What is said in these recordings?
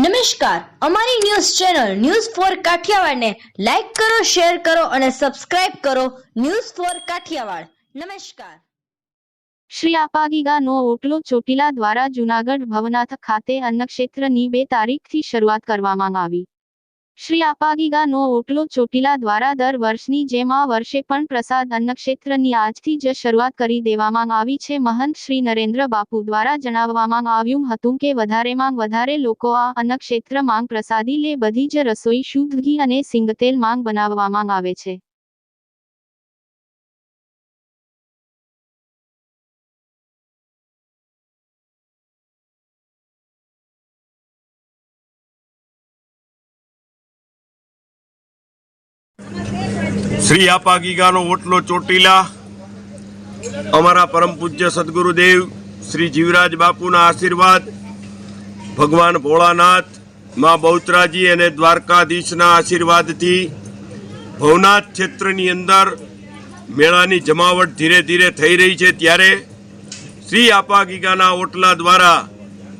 નમસ્કાર. અમારી news channel news four કાઠિયાવાડને લાઈક કરો, શેર કરો અને સબસ્ક્રાઇબ કરો ન્યૂઝ ફોર કાઠિયાવાડ. નમસ્કાર. શ્રી આપાગીગાનો ઓટલો ચોટીલા દ્વારા જૂનાગઢ ભવનાથ ખાતે અન્નક્ષેત્રની બે તારીખથી શરૂઆત કરવામાં આવી. શ્રી આપાગીગાનો ઓટલો ચોટીલા દ્વારા દર વર્ષની જેમ આ વર્ષે પણ પ્રસાદ અન્નક્ષેત્રની આજથી જ શરૂઆત કરી દેવામાં આવી છે. મહંત શ્રી નરેન્દ્ર બાપુ દ્વારા જણાવવામાં આવ્યું હતું કે, વધારેમાં વધારે લોકો આ અન્નક્ષેત્ર માંગ પ્રસાદી લે, બધી જ રસોઈ શુદ્ધ ઘી અને સિંગતેલ માંગ બનાવવામાં આવે છે. શ્રી આપા ગીગાનો ઓટલો ચોટીલા. અમારા પરમ પૂજ્ય સદગુરુદેવ શ્રી જીવરાજ બાપુના આશીર્વાદ, ભગવાન ભોળાનાથ, માં બહુચરાજી અને દ્વારકાધીશના આશીર્વાદથી ભવનાથ ક્ષેત્રની અંદર મેળાની જમાવટ ધીરે ધીરે થઈ રહી છે ત્યારે શ્રી આપા ગીગાના ઓટલા દ્વારા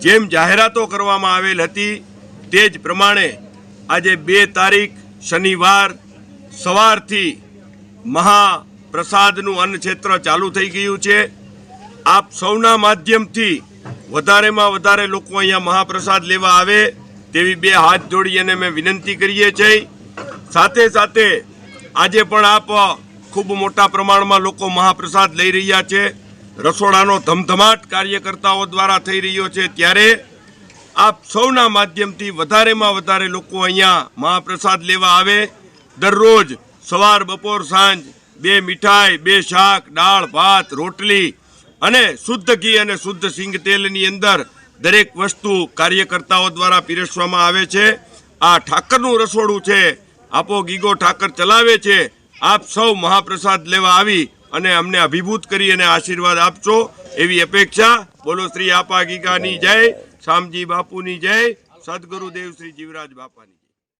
જેમ જાહેરાતો કરવામાં આવેલ હતી, તે જ પ્રમાણે આજે બે તારીખ, શનિવાર સવારથી મહાપ્રસાદનું અન્ન ક્ષેત્ર ચાલુ થઈ ગયું છે. આપ સૌના માધ્યમથી વધારેમાં વધારે લોકો અહીંયા મહાપ્રસાદ લેવા આવે તેવી બે હાથ જોડી અને મેં વિનંતી કરીએ છીએ. સાથે સાથે આજે પણ આપ ખૂબ મોટા પ્રમાણમાં લોકો મહાપ્રસાદ લઈ રહ્યા છે. રસોડાનો ધમધમાટ કાર્યકર્તાઓ દ્વારા થઈ રહ્યો છે ત્યારે આપ સૌના માધ્યમથી વધારેમાં વધારે લોકો અહીંયા મહાપ્રસાદ લેવા આવે. દરરોજ સવાર, બપોર, સાંજ બે મીઠાઈ, બે શાક, દાળ, ભાત, રોટલી અને શુદ્ધ ઘી અને શુદ્ધ સિંગ તેલની અંદર દરેક વસ્તુ કાર્યકર્તાઓ દ્વારા પીરસવામાં આવે છે. આ ઠાકરનું રસોડું છે. આપો ગીગો ઠાકર ચલાવે છે. આપ સૌ મહાપ્રસાદ લેવા આવી અને અમને અભિભૂત કરી અને આશીર્વાદ આપશો એવી અપેક્ષા. બોલો શ્રી આપા ગીગાની જય, શામજી બાપુની જય, સદગુરુદેવ શ્રી જીવરાજ બાપાની